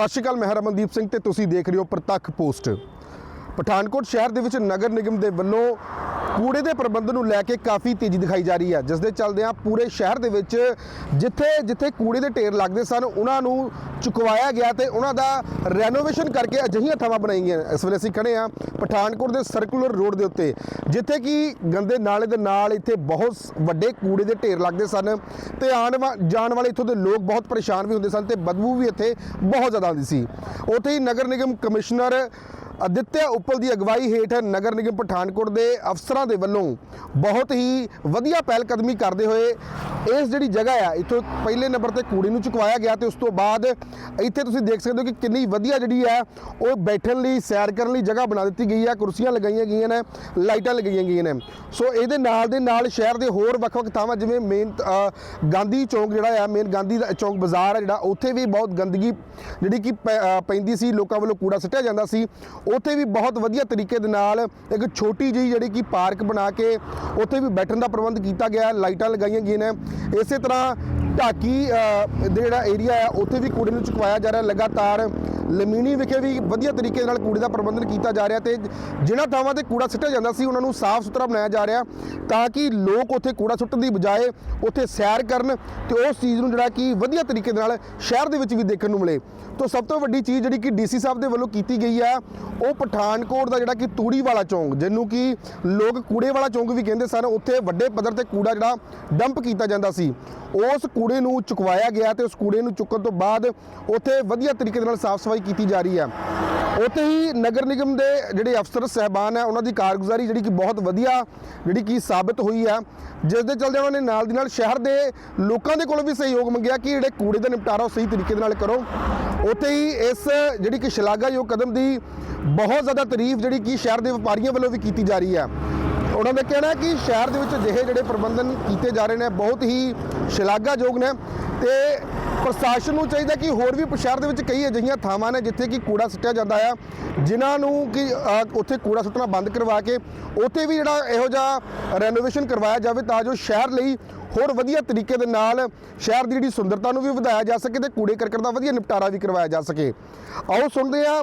ਸਤਿ ਸ਼੍ਰੀ ਅਕਾਲ, ਮੈਂ ਰਮਨਦੀਪ ਸਿੰਘ ਤੇ ਤੁਸੀਂ ਦੇਖ ਰਹੇ ਹੋ ਪ੍ਰਤੱਖ ਪੋਸਟ। ਪਠਾਨਕੋਟ ਸ਼ਹਿਰ ਦੇ ਵਿੱਚ ਨਗਰ ਨਿਗਮ ਦੇ ਵੱਲੋਂ ਕੂੜੇ ਦੇ ਪ੍ਰਬੰਧ ਨੂੰ ਲੈ ਕੇ ਕਾਫੀ ਤੇਜ਼ੀ ਦਿਖਾਈ ਜਾ ਰਹੀ ਹੈ। ਜਿਸ ਦੇ ਚੱਲਦਿਆਂ ਪੂਰੇ ਸ਼ਹਿਰ ਦੇ ਵਿੱਚ ਜਿੱਥੇ ਜਿੱਥੇ ਕੂੜੇ ਦੇ ਢੇਰ ਲੱਗਦੇ ਸਨ, ਉਹਨਾਂ ਨੂੰ ਚੁਕਵਾਇਆ ਗਿਆ ਤੇ ਉਹਨਾਂ ਦਾ ਰੈਨੋਵੇਸ਼ਨ ਕਰਕੇ ਅਜਿਹੀਆਂ ਥਾਵਾਂ ਬਣਾਈਆਂ ਗਈਆਂ। ਇਸ ਵੇਲੇ ਅਸੀਂ ਖੜੇ ਹਾਂ ਪਠਾਨਕੋਟ ਦੇ ਸਰਕੂਲਰ ਰੋਡ ਦੇ ਉੱਤੇ, ਜਿੱਥੇ ਕਿ ਗੰਦੇ ਨਾਲੇ ਦੇ ਨਾਲ ਇੱਥੇ ਬਹੁਤ ਸ- ਵੱਡੇ ਕੂੜੇ ਦੇ ਢੇਰ ਲੱਗਦੇ ਸਨ ਤੇ ਆਉਣ ਵਾ- ਜਾਣ ਵਾਲੇ ਇੱਥੋਂ ਦੇ ਲੋਕ ਬਹੁਤ ਪਰੇਸ਼ਾਨ ਵੀ ਹੁੰਦੇ ਸਨ ਤੇ ਬਦਬੂ ਵੀ ਇੱਥੇ ਬਹੁਤ ਜ਼ਿਆਦਾ ਆਉਂਦੀ ਸੀ। ਉੱਥੇ ਹੀ ਨਗਰ ਨਿਗਮ ਕਮਿਸ਼ਨਰ ਅਦਿੱਤਿਆ ਉੱਪਲ ਦੀ ਅਗਵਾਈ ਹੇਠ ਨਗਰ ਨਿਗਮ ਪਠਾਨਕੋਟ ਦੇ ਅਫਸਰਾਂ ਦੇ ਵੱਲੋਂ ਬਹੁਤ ਹੀ ਵਧੀਆ ਪਹਿਲ ਕਦਮੀ ਕਰਦੇ ਹੋਏ ਇਸ ਜਿਹੜੀ ਜਗ੍ਹਾ ਆ, ਇੱਥੋਂ ਪਹਿਲੇ ਨੰਬਰ ਤੇ ਕੂੜੇ ਨੂੰ ਚੁਕਵਾਇਆ ਗਿਆ ਤੇ ਉਸ ਤੋਂ ਬਾਅਦ ਇੱਥੇ ਤੁਸੀਂ ਦੇਖ ਸਕਦੇ ਹੋ ਕਿ ਕਿੰਨੀ ਵਧੀਆ ਜਿਹੜੀ ਹੈ ਉਹ ਬੈਠਣ ਲਈ, ਸੈਰ ਕਰਨ ਲਈ ਜਗ੍ਹਾ ਬਣਾ ਦਿੱਤੀ ਗਈ ਹੈ ਕੁਰਸੀਆਂ ਲਗਾਈਆਂ ਗਈਆਂ ਨੇ, ਲਾਈਟਾਂ ਲਗਾਈਆਂ ਗਈਆਂ ਨੇ। ਸੋ ਇਹਦੇ ਨਾਲ ਦੇ ਨਾਲ ਸ਼ਹਿਰ ਦੇ ਹੋਰ ਵੱਖ-ਵੱਖ ਥਾਵਾਂ ਜਿਵੇਂ ਮੇਨ ਗਾਂਧੀ ਚੌਂਕ ਜਿਹੜਾ ਆ, ਮੇਨ ਗਾਂਧੀ ਚੌਂਕ ਬਾਜ਼ਾਰ ਹੈ ਜਿਹੜਾ, ਉੱਥੇ ਵੀ ਬਹੁਤ ਗੰਦਗੀ ਜਿਹੜੀ ਕਿ ਪੈ- ਪੈਂਦੀ ਸੀ, ਲੋਕਾਂ ਵੱਲੋਂ ਕੂੜਾ ਸੁੱਟਿਆ ਜਾਂਦਾ ਸੀ। ਉੱਥੇ ਵੀ ਬਹੁਤ ਵਧੀਆ ਤਰੀਕੇ ਦੇ ਨਾਲ ਇੱਕ ਛੋਟੀ ਜਿਹੀ ਜਿਹੜੀ ਕਿ ਪਾਰਕ ਬਣਾ ਕੇ ਉੱਥੇ ਵੀ ਬੈਠਣ ਦਾ ਪ੍ਰਬੰਧ ਕੀਤਾ ਗਿਆ ਹੈ, ਲਾਈਟਾਂ ਲਗਾਈਆਂ ਗਈਆਂ ਨੇ। ਇਸੇ ਤਰ੍ਹਾਂ ਢਾਕੀ ਦੇ ਜਿਹੜਾ ਏਰੀਆ ਹੈ ਉੱਥੇ ਵੀ ਕੂੜੇ ਨੂੰ ਚੁਕਵਾਇਆ ਜਾ ਰਿਹਾ ਲਗਾਤਾਰ ਲਮੀਨੀ ਵਿਖੇ ਵੀ ਵਧੀਆ ਤਰੀਕੇ ਨਾਲ ਕੂੜੇ ਦਾ ਪ੍ਰਬੰਧਨ ਕੀਤਾ ਜਾ ਰਿਹਾ ਤੇ ਜਿਨ੍ਹਾਂ ਥਾਵਾਂ ਤੇ ਕੂੜਾ ਸੁੱਟਿਆ ਜਾਂਦਾ ਸੀ, ਉਹਨਾਂ ਨੂੰ ਸਾਫ਼ ਸੁਥਰਾ ਬਣਾਇਆ ਜਾ ਰਿਹਾ ਤਾਂ ਕਿ ਲੋਕ ਉੱਥੇ ਕੂੜਾ ਸੁੱਟਣ ਦੀ ਬਜਾਏ ਉੱਥੇ ਸੈਰ ਕਰਨ ਤੇ ਉਸ ਚੀਜ਼ ਨੂੰ ਜਿਹੜਾ ਕਿ ਵਧੀਆ ਤਰੀਕੇ ਨਾਲ ਸ਼ਹਿਰ ਦੇ ਵਿੱਚ ਵੀ ਦੇਖਣ ਨੂੰ ਮਿਲੇ। ਤੋਂ ਸਭ ਤੋਂ ਵੱਡੀ ਚੀਜ਼ ਜਿਹੜੀ ਕਿ ਡੀਸੀ ਸਾਹਿਬ ਦੇ ਵੱਲੋਂ ਕੀਤੀ ਗਈ ਆ ਉਹ ਪਠਾਨਕੋਟ ਦਾ ਜਿਹੜਾ ਕਿ ਤੂੜੀ ਵਾਲਾ ਚੌਂਕ, ਜਿਹਨੂੰ ਕਿ ਲੋਕ ਕੂੜੇ ਵਾਲਾ ਚੌਂਕ ਵੀ ਕਹਿੰਦੇ ਸਨ, ਉੱਥੇ ਵੱਡੇ ਪੱਧਰ ਤੇ ਕੂੜਾ ਜਿਹੜਾ ਡੰਪ ਕੀਤਾ ਜਾਂਦਾ ਸੀ। ਉਸ ਕੂੜੇ ਨੂੰ ਚੁਕਵਾਇਆ ਗਿਆ ਤੇ ਉਸ ਕੂੜੇ ਨੂੰ ਚੁੱਕਣ ਤੋਂ ਬਾਅਦ ਉੱਥੇ ਵਧੀਆ ਤਰੀਕੇ ਨਾਲ ਸਾਫ਼ ਸਫ਼ਾਈ ਕੀਤੀ ਜਾ ਰਹੀ ਹੈ। ਉੱਥੇ ਹੀ ਨਗਰ ਨਿਗਮ ਦੇ ਜਿਹੜੇ ਅਫਸਰ, ਸਹਿਬਾਨ ਹੈ, ਉਹਨਾਂ ਦੀ ਕਾਰਗੁਜ਼ਾਰੀ ਜਿਹੜੀ ਕਿ ਬਹੁਤ ਵਧੀਆ ਜਿਹੜੀ ਕਿ ਸਾਬਤ ਹੋਈ ਹੈ। ਜਿਸ ਦੇ ਚਲਦੇ ਉਹਨਾਂ ਨੇ ਨਾਲ ਦੀ ਨਾਲ ਸ਼ਹਿਰ ਦੇ ਲੋਕਾਂ ਦੇ ਕੋਲੋਂ ਵੀ ਸਹਿਯੋਗ ਮੰਗਿਆ ਕਿ ਜਿਹੜੇ ਕੂੜੇ ਦਾ ਨਿਪਟਾਰਾ ਉਹ ਸਹੀ ਤਰੀਕੇ ਦੇ ਨਾਲ ਕਰੋ। ਉੱਥੇ ਹੀ ਇਸ ਜਿਹੜੀ ਕਿ ਸ਼ਲਾਘਾਯੋਗ ਕਦਮ ਦੀ ਬਹੁਤ ਜ਼ਿਆਦਾ ਤਾਰੀਫ ਜਿਹੜੀ ਕਿ ਸ਼ਹਿਰ ਦੇ ਵਪਾਰੀਆਂ ਵੱਲੋਂ ਵੀ ਕੀਤੀ ਜਾ ਰਹੀ ਹੈ। ਉਹਨਾਂ ਦਾ ਕਹਿਣਾ ਹੈ ਕਿ ਸ਼ਹਿਰ ਦੇ ਵਿੱਚ ਅਜਿਹੇ ਜਿਹੜੇ ਪ੍ਰਬੰਧਨ ਕੀਤੇ ਜਾ ਰਹੇ ਨੇ, ਬਹੁਤ ਹੀ ਸ਼ਲਾਘਾਯੋਗ ਨੇ ਤੇ ਪ੍ਰਸ਼ਾਸਨ ਨੂੰ ਚਾਹੀਦਾ ਕਿ ਹੋਰ ਵੀ ਸ਼ਹਿਰ ਦੇ ਵਿੱਚ ਕਈ ਅਜਿਹੀਆਂ ਥਾਵਾਂ ਨੇ ਜਿੱਥੇ ਕਿ ਕੂੜਾ ਸੁੱਟਿਆ ਜਾਂਦਾ ਆ ਜਿਨ੍ਹਾਂ ਨੂੰ ਕਿ ਅ, ਉੱਥੇ ਕੂੜਾ ਸੁੱਟਣਾ ਬੰਦ ਕਰਵਾ ਕੇ ਉੱਥੇ ਵੀ ਜਿਹੜਾ ਇਹੋ ਜਿਹਾ ਰੈਨੋਵੇਸ਼ਨ ਕਰਵਾਇਆ ਜਾਵੇ ਤਾਂ ਜੋ ਸ਼ਹਿਰ ਲਈ ਹੋਰ ਵਧੀਆ ਤਰੀਕੇ ਦੇ ਨਾਲ ਸ਼ਹਿਰ ਦੀ ਜਿਹੜੀ ਸੁੰਦਰਤਾ ਨੂੰ ਵੀ ਵਧਾਇਆ ਜਾ ਸਕੇ ਤੇ ਕੂੜੇ ਕਰਕਟ ਦਾ ਵਧੀਆ ਨਿਪਟਾਰਾ ਵੀ ਕਰਵਾਇਆ ਜਾ ਸਕੇ। ਆਓ ਸੁਣਦੇ ਆ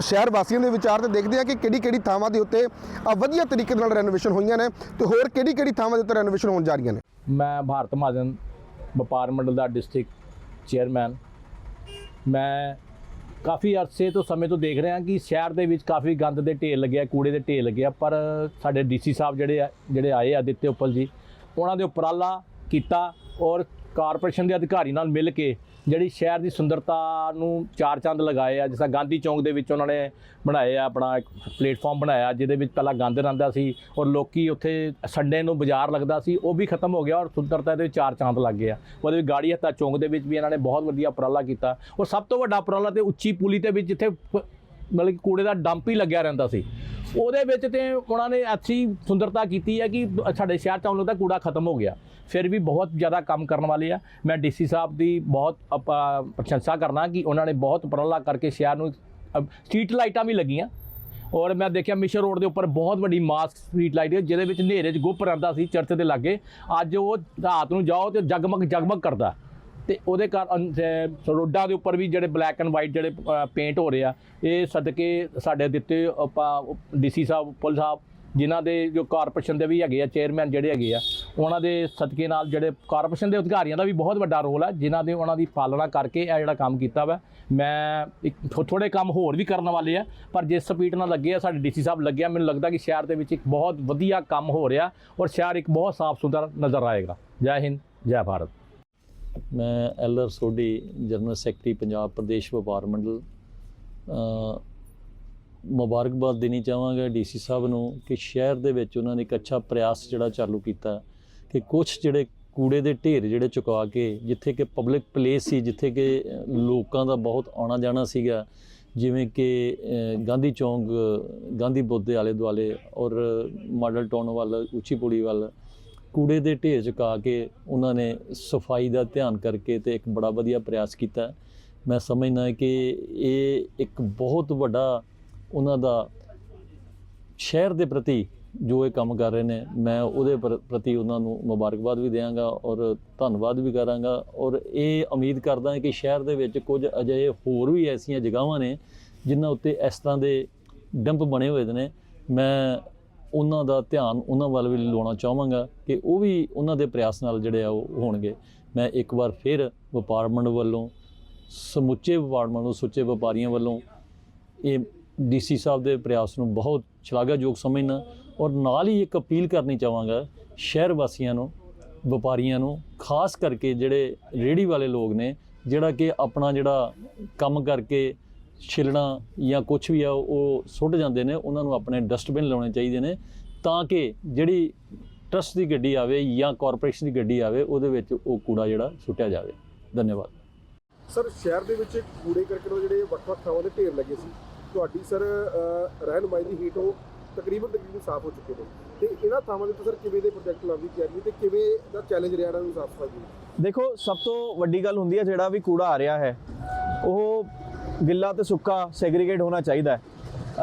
ਸ਼ਹਿਰ ਵਾਸੀਆਂ ਦੇ ਵਿਚਾਰ ਤੇ ਦੇਖਦੇ ਆ ਕਿ ਕਿਹੜੀ ਕਿਹੜੀ ਥਾਵਾਂ ਦੇ ਉੱਤੇ ਆ ਵਧੀਆ ਤਰੀਕੇ ਦੇ ਨਾਲ ਰੈਨੋਵੇਸ਼ਨ ਹੋਈਆਂ ਨੇ ਤੇ ਹੋਰ ਕਿਹੜੀ ਕਿਹੜੀ ਥਾਵਾਂ ਦੇ ਉੱਤੇ ਰੈਨੋਵੇਸ਼ਨ ਹੋਣ ਜਾ ਰਹੀਆਂ ਨੇ। ਮੈਂ ਭਾਰਤ ਮਹਾਜਨ ਵਪਾਰ ਮੰਡਲ ਦਾ ਡਿਸਟ੍ਰਿਕਟ ਚੇਅਰਮੈਨ। ਮੈਂ ਕਾਫੀ ਅਰਸੇ ਤੋਂ ਸਮੇਂ ਤੋਂ ਦੇਖ ਰਿਹਾ ਕਿ ਸ਼ਹਿਰ ਦੇ ਵਿੱਚ ਕਾਫੀ ਗੰਦ ਦੇ ਢੇਰ ਲੱਗਿਆ ਕੂੜੇ ਦੇ ਢੇਰ ਲੱਗਿਆ ਪਰ ਸਾਡੇ ਡੀਸੀ ਸਾਹਿਬ ਜਿਹੜੇ ਆ, ਜਿਹੜੇ ਆਏ ਆ ਦਿੱਤੇ ਉੱਪਲ ਜੀ, ਉਹਨਾਂ ਦੇ ਉਪਰਾਲਾ ਕੀਤਾ ਔਰ ਕਾਰਪੋਰੇਸ਼ਨ ਦੇ ਅਧਿਕਾਰੀ ਨਾਲ ਮਿਲ ਕੇ ਜਿਹੜੀ ਸ਼ਹਿਰ ਦੀ ਸੁੰਦਰਤਾ ਨੂੰ ਚਾਰ ਚੰਦ ਲਗਾਏ ਆ, ਜਿਸ ਤਰ੍ਹਾਂ ਗਾਂਧੀ ਚੌਂਕ ਦੇ ਵਿੱਚ ਉਹਨਾਂ ਨੇ ਬਣਾਏ ਆ, ਆਪਣਾ ਇੱਕ ਪਲੇਟਫਾਰਮ ਬਣਾਇਆ, ਜਿਹਦੇ ਵਿੱਚ ਪਹਿਲਾਂ ਗੰਦ ਰਹਿੰਦਾ ਸੀ ਔਰ ਲੋਕੀ ਉੱਥੇ ਸੰਡੇ ਨੂੰ ਬਾਜ਼ਾਰ ਲੱਗਦਾ ਸੀ, ਉਹ ਵੀ ਖਤਮ ਹੋ ਗਿਆ ਔਰ ਸੁੰਦਰਤਾ ਦੇ ਚਾਰ ਚਾਂਦ ਲੱਗ ਗਿਆ ਉਹਦੇ ਵਿੱਚ ਗਾੜੀ ਹੱਤਾ ਚੌਂਕ ਦੇ ਵਿੱਚ ਵੀ ਇਹਨਾਂ ਨੇ ਬਹੁਤ ਵਧੀਆ ਉਪਰਾਲਾ ਕੀਤਾ। ਔਰ ਸਭ ਤੋਂ ਵੱਡਾ ਉਪਰਾਲਾ ਤੇ ਉੱਚੀ ਪੁਲੀ ਤੇ ਵਿੱਚ ਜਿੱਥੇ ਪ- ਮਤਲਬ ਕਿ ਕੂੜੇ ਦਾ ਡੰਪ ਹੀ ਲੱਗਿਆ ਰਹਿੰਦਾ ਸੀ। ਉਹਦੇ ਵਿੱਚ ਤੇ ਉਹਨਾਂ ਨੇ ਅੱਛੀ ਸੁੰਦਰਤਾ ਕੀਤੀ ਹੈ ਕਿ ਸਾਡੇ ਸ਼ਹਿਰ ਚ ਆਉਣ ਦਾ ਕੂੜਾ ਖਤਮ ਹੋ ਗਿਆ। ਫਿਰ ਵੀ ਬਹੁਤ ਜ਼ਿਆਦਾ ਕੰਮ ਕਰਨ ਵਾਲੇ ਆ। ਮੈਂ ਡੀਸੀ ਸਾਹਿਬ ਦੀ ਬਹੁਤ ਪ੍ਰਸ਼ੰਸਾ ਕਰਨਾ ਕਿ ਉਹਨਾਂ ਨੇ ਬਹੁਤ ਉਪਰਾਲਾ ਕਰਕੇ ਸ਼ਹਿਰ ਨੂੰ ਸਟਰੀਟ ਲਾਈਟਾਂ ਵੀ ਲੱਗੀਆਂ। ਔਰ ਮੈਂ ਦੇਖਿਆ ਮਿਸ਼ਨ ਰੋਡ ਦੇ ਉੱਪਰ ਬਹੁਤ ਵੱਡੀ ਮਾਸਕ ਸਟਰੀਟ ਲਾਈਟ ਹੈ ਜਿਹਦੇ ਵਿੱਚ ਹਨੇਰੇ 'ਚ ਗੁੱਪ ਰਹਿੰਦਾ ਸੀ ਚਰਚ ਦੇ ਲਾਗੇ। ਅੱਜ ਉਹ ਰਾਤ ਨੂੰ ਜਾਓ ਤੇ ਜਗਮਗ ਜਗਮਗ ਕਰਦਾ। ਤੇ ਉਹਦੇ ਕਾਰਨ ਅਹ, ਰੋਡਾਂ ਦੇ ਉੱਪਰ ਵੀ ਜਿਹੜੇ ਬਲੈਕ ਐਂਡ ਵਾਈਟ ਜਿਹੜੇ ਪੇਂਟ ਹੋ ਰਹੇ ਆ ਇਹ ਸਦਕੇ ਸਾਡੇ ਦਿੱਤੇ ਆਪਾਂ ਡੀਸੀ ਸਾਹਿਬ ਪੁਲਿਸ ਸਾਹਿਬ ਜਿਨ੍ਹਾਂ ਦੇ ਜੋ ਕਾਰਪੋਰੇਸ਼ਨ ਦੇ ਵੀ ਹੈਗੇ ਆ ਚੇਅਰਮੈਨ ਜਿਹੜੇ ਹੈਗੇ ਆ ਉਹਨਾਂ ਦੇ ਸਦਕੇ ਨਾਲ ਜਿਹੜੇ ਕਾਰਪੋਰੇਸ਼ਨ ਦੇ ਅਧਿਕਾਰੀਆਂ ਦਾ ਵੀ ਬਹੁਤ ਵੱਡਾ ਰੋਲ ਆ ਜਿਨ੍ਹਾਂ ਦੇ ਉਹਨਾਂ ਦੀ ਪਾਲਣਾ ਕਰਕੇ ਇਹ ਜਿਹੜਾ ਕੰਮ ਕੀਤਾ ਵਾ। ਮੈਂ ਇੱਕ ਥੋੜੇ ਕੰਮ ਹੋਰ ਵੀ ਕਰਨ ਵਾਲੇ ਆ ਪਰ ਜਿਸ ਸਪੀਡ ਨਾਲ ਲੱਗੇ ਆ ਸਾਡੇ ਡੀਸੀ ਸਾਹਿਬ ਲੱਗਿਆ ਮੈਨੂੰ ਲੱਗਦਾ ਕਿ ਸ਼ਹਿਰ ਦੇ ਵਿੱਚ ਇੱਕ ਬਹੁਤ ਵਧੀਆ ਕੰਮ ਹੋ ਰਿਹਾ ਔਰ ਸ਼ਹਿਰ ਇੱਕ ਬਹੁਤ ਸਾਫ਼ ਸੁਥਰਾ ਨਜ਼ਰ ਆਏਗਾ। ਜੈ ਹਿੰਦ ਜੈ ਭਾਰਤ। ਮੈਂ ਐਲਰ ਸੋਢੀ, ਜਨਰਲ ਸੈਕਟਰੀ, ਪੰਜਾਬ ਪ੍ਰਦੇਸ਼ ਵਪਾਰ ਮੰਡਲ ਮੁਬਾਰਕਬਾਦ ਦੇਣੀ ਚਾਹਾਂਗਾ ਡੀਸੀ ਸਾਹਿਬ ਨੂੰ ਕਿ ਸ਼ਹਿਰ ਦੇ ਵਿੱਚ ਉਹਨਾਂ ਨੇ ਇੱਕ ਅੱਛਾ ਪ੍ਰਯਾਸ ਜਿਹੜਾ ਚਾਲੂ ਕੀਤਾ ਕਿ ਕੁਝ ਜਿਹੜੇ ਕੂੜੇ ਦੇ ਢੇਰ ਜਿਹੜੇ ਚੁਕਾ ਕੇ, ਜਿੱਥੇ ਕਿ ਪਬਲਿਕ ਪਲੇਸ ਸੀ, ਜਿੱਥੇ ਕਿ ਲੋਕਾਂ ਦਾ ਬਹੁਤ ਆਉਣਾ ਜਾਣਾ ਸੀਗਾ, ਜਿਵੇਂ ਕਿ ਗਾਂਧੀ ਚੌਂਕ, ਗਾਂਧੀ ਬੁੱਧ ਦੇ ਆਲੇ ਦੁਆਲੇ ਔਰ ਮਾਡਲ ਟਾਊਨ ਵੱਲ, ਉੱਚੀ ਪੁੜੀ ਵੱਲ ਕੂੜੇ ਦੇ ਢੇਰ ਚੁਕਾ ਕੇ ਉਹਨਾਂ ਨੇ ਸਫ਼ਾਈ ਦਾ ਧਿਆਨ ਕਰਕੇ ਤੇ ਇੱਕ ਬੜਾ ਵਧੀਆ ਪ੍ਰਯਾਸ ਕੀਤਾ। ਮੈਂ ਸਮਝਦਾ ਕਿ ਇਹ ਇੱਕ ਬਹੁਤ ਵੱਡਾ ਉਹਨਾਂ ਦਾ ਸ਼ਹਿਰ ਦੇ ਪ੍ਰਤੀ ਜੋ ਇਹ ਕੰਮ ਕਰ ਰਹੇ ਨੇ, ਮੈਂ ਉਹਦੇ ਪ੍ਰ- ਪ੍ਰਤੀ ਉਹਨਾਂ ਨੂੰ ਮੁਬਾਰਕਬਾਦ ਵੀ ਦਿਆਂਗਾ ਔਰ ਧੰਨਵਾਦ ਵੀ ਕਰਾਂਗਾ ਔਰ ਇਹ ਉਮੀਦ ਕਰਦਾ ਹਾਂ ਕਿ ਸ਼ਹਿਰ ਦੇ ਵਿੱਚ ਕੁਝ ਅਜਿਹੇ ਹੋਰ ਵੀ ਐਸੀਆਂ ਜਗ੍ਹਾਵਾਂ ਨੇ ਜਿਨ੍ਹਾਂ ਉੱਤੇ ਇਸ ਤਰ੍ਹਾਂ ਦੇ ਡੰਪ ਬਣੇ ਹੋਏ ਨੇ। ਮੈਂ ਉਹਨਾਂ ਦਾ ਧਿਆਨ ਉਹਨਾਂ ਵੱਲ ਵੀ ਲਾਉਣਾ ਚਾਹਾਂਗਾ ਕਿ ਉਹ ਵੀ ਉਹਨਾਂ ਦੇ ਪ੍ਰਯਾਸ ਨਾਲ ਜਿਹੜੇ ਆ ਉਹ ਹੋਣਗੇ। ਮੈਂ ਇੱਕ ਵਾਰ ਫਿਰ ਵਪਾਰ ਮੰਡਲ ਵੱਲੋਂ, ਸਮੁੱਚੇ ਵਪਾਰ ਮੰਡਲ ਸੁੱਚੇ ਵਪਾਰੀਆਂ ਵੱਲੋਂ ਇਹ ਡੀਸੀ ਸਾਹਿਬ ਦੇ ਪ੍ਰਯਾਸ ਨੂੰ ਬਹੁਤ ਸ਼ਲਾਘਾਯੋਗ ਸਮਝਣਾ ਔਰ ਨਾਲ ਹੀ ਇੱਕ ਅਪੀਲ ਕਰਨੀ ਚਾਹਾਂਗਾ ਸ਼ਹਿਰ ਵਾਸੀਆਂ ਨੂੰ, ਵਪਾਰੀਆਂ ਨੂੰ, ਖਾਸ ਕਰਕੇ ਜਿਹੜੇ ਰੇੜੀ ਵਾਲੇ ਲੋਕ ਨੇ, ਜਿਹੜਾ ਕਿ ਆਪਣਾ ਜਿਹੜਾ ਕੰਮ ਕਰਕੇ ਛਿਲਣਾ ਜਾਂ ਕੁਝ ਵੀ ਆ ਉਹ ਸੁੱਟ ਜਾਂਦੇ ਨੇ ਉਹਨਾਂ ਨੂੰ ਆਪਣੇ ਡਸਟਬਿਨ ਲਾਉਣੇ ਚਾਹੀਦੇ ਨੇ ਤਾਂ ਕਿ ਜਿਹੜੀ ਟਰਸਟ ਦੀ ਗੱਡੀ ਆਵੇ ਜਾਂ ਕਾਰਪੋਰੇਸ਼ਨ ਦੀ ਗੱਡੀ ਆਵੇ ਉਹਦੇ ਵਿੱਚ ਉਹ ਕੂੜਾ ਜਿਹੜਾ ਸੁੱਟਿਆ ਜਾਵੇ। ਧੰਨਵਾਦ। ਸਰ ਸ਼ਹਿਰ ਦੇ ਵਿੱਚ ਕੂੜੇ ਕਰਕਟ ਦੇ ਜਿਹੜੇ ਵੱਖ-ਵੱਖ ਥਾਵਾਂ ਦੇ ਢੇਰ ਲੱਗੇ ਸੀ। ਤੁਹਾਡੀ ਸਰ ਰਹਿਨੁਮਾਈ ਦੀ ਹੀਟ ਉਹ ਤਕਰੀਬਨ ਤਕਰੀਬਨ ਸਾਫ਼ ਹੋ ਚੁੱਕੇ ਨੇ। ਤੇ ਇਹਨਾਂ ਥਾਵਾਂ ਦੇ ਉੱਤੇ ਸਰ ਕਿਵੇਂ ਦੇ ਪ੍ਰੋਜੈਕਟ ਲਾਉਣ ਦੀ ਤਿਆਰੀ ਤੇ ਕਿਵੇਂ ਦਾ ਚੈਲੰਜ ਰਿਹਾ ਇਹਨਾਂ ਨੂੰ ਸਾਫ਼ ਸਫ਼ਾਈ ਦੇਖੋ ਸਭ ਤੋਂ ਵੱਡੀ ਗੱਲ ਹੁੰਦੀ ਹੈ ਜਿਹੜਾ ਵੀ ਕੂੜਾ ਆ ਰਿਹਾ ਹੈ ਉਹ ਗਿੱਲਾ ਤੇ ਸੁੱਕਾ ਸੈਗਰੀਗੇਟ ਹੋਣਾ ਚਾਹੀਦਾ ਹੈ।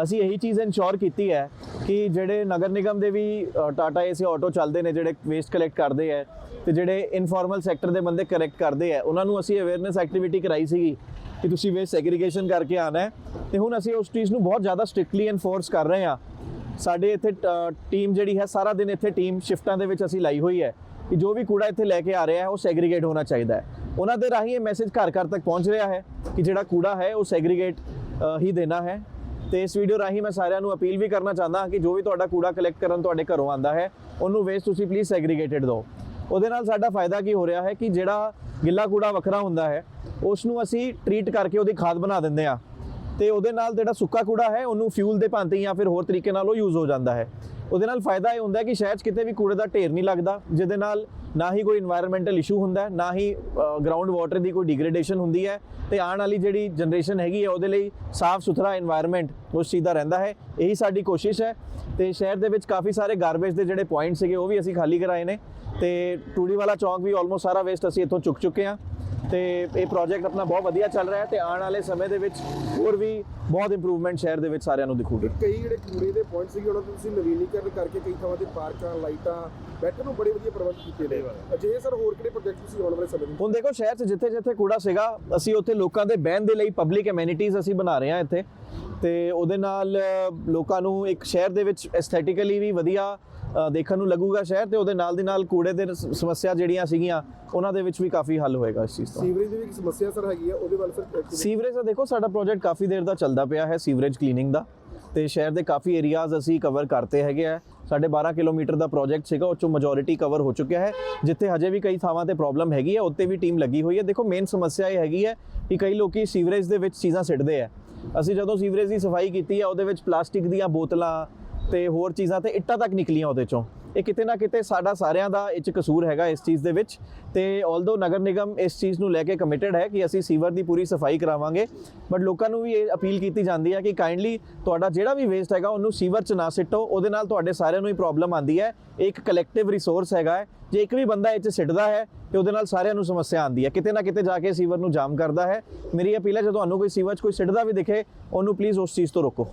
ਅਸੀਂ ਇਹੀ ਚੀਜ਼ ਇਨਸ਼ੋਰ ਕੀਤੀ ਹੈ ਕਿ ਜਿਹੜੇ ਨਗਰ ਨਿਗਮ ਦੇ ਵੀ ਅ, ਟਾਟਾ ਏਸੀ ਆਟੋ ਚੱਲਦੇ ਨੇ ਜਿਹੜੇ ਵੇਸਟ ਕਲੈਕਟ ਕਰਦੇ ਹੈ ਤੇ ਜਿਹੜੇ ਇਨਫਾਰਮਲ ਸੈਕਟਰ ਦੇ ਬੰਦੇ ਕਰੈਕਟ ਕਰਦੇ ਹੈ ਉਹਨਾਂ ਨੂੰ ਅਸੀਂ ਅਵੇਅਰਨੈਸ ਐਕਟੀਵਿਟੀ ਕਰਾਈ ਸੀਗੀ ਕਿ ਤੁਸੀਂ ਵੇਸਟ ਸੈਗਰੀਗੇਸ਼ਨ ਕਰਕੇ ਆਣਾ ਹੈ ਤੇ ਹੁਣ ਅਸੀਂ ਉਸ ਚੀਜ਼ ਨੂੰ ਬਹੁਤ ਜ਼ਿਆਦਾ ਸਟ੍ਰਿਕਟਲੀ ਐਨਫੋਰਸ ਕਰ ਰਹੇ ਹਾਂ। ਸਾਡੇ ਇੱਥੇ ਟੀਮ ਜਿਹੜੀ ਹੈ ਸਾਰਾ ਦਿਨ ਇੱਥੇ ਟੀਮ ਸ਼ਿਫਟਾਂ ਦੇ ਵਿੱਚ ਅਸੀਂ ਲਾਈ ਹੋਈ ਹੈ। ਕਿ ਜੋ ਵੀ ਕੂੜਾ ਇੱਥੇ ਲੈ ਕੇ ਆ ਰਿਹਾ ਹੈ, ਉਹ ਸੈਗਰੀਗੇਟ ਹੋਣਾ ਚਾਹੀਦਾ ਹੈ। ਉਹਨਾਂ ਦੇ ਰਾਹੀਂ ਇਹ ਮੈਸੇਜ ਘਰ ਘਰ ਤੱਕ ਪਹੁੰਚ ਰਿਹਾ ਹੈ ਕਿ ਜਿਹੜਾ ਕੂੜਾ ਹੈ, ਉਹ ਸੈਗਰੀਗੇਟ ਹੀ ਦੇਣਾ ਹੈ। ਤੇ ਇਸ ਵੀਡੀਓ ਰਾਹੀਂ ਮੈਂ ਸਾਰਿਆਂ ਨੂੰ ਅਪੀਲ ਵੀ ਕਰਨਾ ਚਾਹੁੰਦਾ ਹਾਂ ਕਿ ਜੋ ਵੀ ਤੁਹਾਡਾ ਕੂੜਾ ਕਲੈਕਟ ਕਰਨ ਤੁਹਾਡੇ ਘਰੋਂ ਆਂਦਾ ਹੈ, ਉਹਨੂੰ ਵੇਸਟ ਤੁਸੀਂ ਪਲੀਜ਼ ਸੈਗਰੀਗੇਟਡ ਦਿਓ। ਉਹਦੇ ਨਾਲ ਸਾਡਾ ਫਾਇਦਾ ਕੀ ਹੋ ਰਿਹਾ ਹੈ ਕਿ ਜਿਹੜਾ ਗਿੱਲਾ ਕੂੜਾ ਵੱਖਰਾ ਹੁੰਦਾ ਹੈ ਉਸ ਨੂੰ ਅਸੀਂ ਟਰੀਟ ਕਰਕੇ ਉਹਦੀ ਖਾਦ ਬਣਾ ਦਿੰਦੇ ਆ ਤੇ ਉਹਦੇ ਨਾਲ ਜਿਹੜਾ ਸੁੱਕਾ ਕੂੜਾ ਹੈ, ਉਹਨੂੰ ਫਿਊਲ ਦੇ ਭਾਂਤੀ ਜਾਂ ਫਿਰ ਹੋਰ ਤਰੀਕੇ ਨਾਲ ਉਹ ਯੂਜ਼ ਹੋ ਜਾਂਦਾ ਹੈ। ਉਹਦੇ ਨਾਲ ਫਾਇਦਾ ਇਹ ਹੁੰਦਾ ਕਿ ਸ਼ਹਿਰ 'ਚ ਕਿਤੇ ਵੀ ਕੂੜੇ ਦਾ ਢੇਰ ਨਹੀਂ ਲੱਗਦਾ, ਜਿਹਦੇ ਨਾਲ ਨਾ ਹੀ ਕੋਈ এনवायरमेंटल ਇਸ਼ੂ ਹੁੰਦਾ ਨਾ ਹੀ ਗਰਾਊਂਡ ਵਾਟਰ ਦੀ ਕੋਈ ਡਿਗਰੇਡੇਸ਼ਨ ਹੁੰਦੀ ਹੈ ਤੇ ਆਉਣ ਵਾਲੀ ਜਿਹੜੀ ਜਨਰੇਸ਼ਨ ਹੈਗੀ ਹੈ ਉਹਦੇ ਲਈ ਸਾਫ਼ ਸੁਥਰਾ এনवायरमेंट ਉਸ ਚੀਜ਼ ਦਾ ਰਹਿੰਦਾ ਹੈ, ਇਹੀ ਸਾਡੀ ਕੋਸ਼ਿਸ਼ ਹੈ ਤੇ ਸ਼ਹਿਰ ਦੇ ਵਿੱਚ ਕਾਫੀ ਸਾਰੇ ਗਾਰਬੇਜ ਦੇ ਜਿਹੜੇ ਪੁਆਇੰਟ ਸੀਗੇ ਉਹ ਵੀ ਅਸੀਂ ਖਾਲੀ ਕਰਾਏ ਨੇ ਤੇ ਟੂੜੀ ਵਾਲਾ ਚੌਂਕ ਵੀ ਆਲਮੋਸਟ ਸਾਰਾ ਵੇਸਟ ਅਸੀਂ ਇੱਥੋਂ ਚੁੱਕ ਚੁੱਕੇ ਆ ਤੇ ਇਹ ਪ੍ਰੋਜੈਕਟ ਆਪਣਾ ਬਹੁਤ ਵਧੀਆ ਚੱਲ ਰਿਹਾ ਹੈ ਤੇ ਆਉਣ ਵਾਲੇ ਸਮੇਂ ਦੇ ਵਿੱਚ ਹੋਰ ਵੀ ਬਹੁਤ ਇੰਪਰੂਵਮੈਂਟ ਸ਼ਹਿਰ ਦੇ ਵਿੱਚ ਸਾਰਿਆਂ ਨੂੰ ਦਿਖੂਗੀ। ਕਈ ਜਿਹੜੇ ਕੂੜੇ ਦੇ ਪੁਆਇੰਟ ਸੀਗੇ ਉਹਨਾਂ ਨੂੰ ਤੁਸੀਂ ਨਵੀਨੀਕਰਨ ਕਰਕੇ ਕਈ ਥਾਵਾਂ ਤੇ ਪਾਰਕਾਂ, ਲਾਈਟਾਂ, ਬੈਠਣ ਨੂੰ ਬੜੇ ਵਧੀਆ ਪ੍ਰਬੰਧ ਕੀਤੇ ਨੇ। ਅਜੇ ਸਰ ਹੋਰ ਕਿਹੜੇ ਪ੍ਰੋਜੈਕਟ ਤੁਸੀਂ ਆਉਣ ਵਾਲੇ ਸਮੇਂ ਵਿੱਚ? ਹੁਣ ਦੇਖੋ ਸ਼ਹਿਰ 'ਚ ਜਿੱਥੇ ਜਿੱਥੇ ਕੂੜਾ ਸੀਗਾ ਅਸੀਂ ਉੱਥੇ ਲੋਕਾਂ ਦੇ ਬਹਿਣ ਦੇ ਲਈ ਪਬਲਿਕ ਐਮੈਨਿਟੀਜ਼ ਅਸੀਂ ਬਣਾ ਰਹੇ ਹਾਂ ਇੱਥੇ। ਤੇ ਉਹਦੇ ਨਾਲ ਲੋਕਾਂ ਨੂੰ ਇੱਕ ਸ਼ਹਿਰ ਦੇ ਵਿੱਚ ਐਸਥੈਟਿਕਲੀ ਵੀ ਵਧੀਆ ਦੇਖਣ ਨੂੰ ਲੱਗੂਗਾ ਸ਼ਹਿਰ ਤੇ ਉਹਦੇ ਨਾਲ ਦੀ ਨਾਲ ਕੂੜੇ ਦੇ ਸਮੱਸਿਆ ਜਿਹੜੀਆਂ ਸੀਗੀਆਂ ਉਹਨਾਂ ਦੇ ਵਿੱਚ ਵੀ ਕਾਫੀ ਹੱਲ ਹੋਏਗਾ ਇਸ ਚੀਜ਼ ਤੋਂ। ਸੀਵਰੇਜ ਦੀ ਵੀ ਇੱਕ ਸਮੱਸਿਆ ਸਰ ਹੈਗੀ ਆ ਉਹਦੇ ਵੱਲ ਸਰ ਸੀਵਰੇਜ ਦਾ ਦੇਖੋ ਸਾਡਾ ਪ੍ਰੋਜੈਕਟ ਕਾਫੀ ਦੇਰ ਦਾ ਚੱਲਦਾ ਪਿਆ ਹੈ ਸੀਵਰੇਜ ਕਲੀਨਿੰਗ ਦਾ। ਤੇ ਸ਼ਹਿਰ ਦੇ ਕਾਫੀ ਏਰੀਆਜ਼ ਅਸੀਂ ਕਵਰ ਕਰਤੇ ਹੈਗੇ ਆ। ਸਾਡੇ 12 ਕਿਲੋਮੀਟਰ ਦਾ ਪ੍ਰੋਜੈਕਟ ਸੀਗਾ, ਉਹ ਚੋਂ ਮੈਜੋਰਿਟੀ ਕਵਰ ਹੋ ਚੁੱਕਿਆ ਹੈ, ਜਿੱਥੇ ਹਜੇ ਵੀ ਕਈ ਥਾਵਾਂ ਤੇ ਪ੍ਰੋਬਲਮ ਹੈਗੀ ਹੈ, ਉੱਤੇ ਵੀ ਟੀਮ ਲੱਗੀ ਹੋਈ ਹੈ। ਦੇਖੋ ਮੇਨ ਸਮੱਸਿਆ ਇਹ ਹੈਗੀ ਹੈ ਕਿ ਕਈ ਲੋਕੀ ਸੀਵਰੇਜ ਦੇ ਵਿੱਚ ਚੀਜ਼ਾਂ ਸਿੱਟਦੇ ਆ। ਅਸੀਂ ਜਦੋਂ ਸੀਵਰੇਜ ਦੀ ਸਫ਼ਾਈ ਕੀਤੀ ਹੈ, ਉਹਦੇ ਵਿੱਚ ਪਲਾਸਟਿਕ ਦੀਆਂ ਬੋਤਲਾਂ ਤੇ ਹੋਰ ਚੀਜ਼ਾਂ ਤੇ ਇੱਟਾਂ ਤੱਕ ਨਿਕਲੀਆਂ ਉਹਦੇ ਚੋਂ। ਇਹ ਕਿਤੇ ਨਾ ਕਿਤੇ ਸਾਡਾ ਸਾਰਿਆਂ ਦਾ ਇਹ 'ਚ ਕਸੂਰ ਹੈਗਾ ਇਸ ਚੀਜ਼ ਦੇ ਵਿੱਚ। ਤੇ ਆਲਦੋ ਨਗਰ ਨਿਗਮ ਇਸ ਚੀਜ਼ ਨੂੰ ਲੈ ਕੇ ਕਮਿਟਡ ਹੈ ਕਿ ਅਸੀਂ ਸੀਵਰ ਦੀ ਪੂਰੀ ਸਫ਼ਾਈ ਕਰਾਵਾਂਗੇ ਬਟ ਲੋਕਾਂ ਨੂੰ ਵੀ ਇਹ ਅਪੀਲ ਕੀਤੀ ਜਾਂਦੀ ਹੈ ਕਿ ਕਾਈਂਡਲੀ ਤੁਹਾਡਾ ਜਿਹੜਾ ਵੀ ਵੇਸਟ ਹੈਗਾ ਉਹਨੂੰ ਸੀਵਰ 'ਚ ਨਾ ਸਿੱਟੋ, ਉਹਦੇ ਨਾਲ ਤੁਹਾਡੇ ਸਾਰਿਆਂ ਨੂੰ ਹੀ ਪ੍ਰੋਬਲਮ ਆਂਦੀ ਹੈ। ਇਹ ਇੱਕ ਕਲੈਕਟਿਵ ਰਿਸੋਰਸ ਹੈਗਾ ਹੈ, ਜੇ ਇੱਕ ਵੀ ਬੰਦਾ ਇਹ 'ਚ ਸਿੱਟਦਾ ਹੈ, ਤੇ ਉਹਦੇ ਨਾਲ ਸਾਰਿਆਂ ਨੂੰ ਸਮੱਸਿਆ ਆਂਦੀ ਹੈ। ਕਿਤੇ ਨਾ ਕਿਤੇ ਜਾ ਕੇ ਸੀਵਰ ਨੂੰ ਜਾਮ ਕਰਦਾ ਹੈ। ਮੇਰੀ ਅਪੀਲ ਹੈ, ਜੇ ਤੁਹਾਨੂੰ ਕੋਈ ਸੀਵਰ 'ਚ ਕੋਈ ਸਿੱਟਦਾ ਵੀ ਦਿਖੇ, ਉਹਨੂੰ ਪਲੀਜ਼ ਉਸ ਚੀਜ਼ ਤੋਂ ਰੋਕੋ।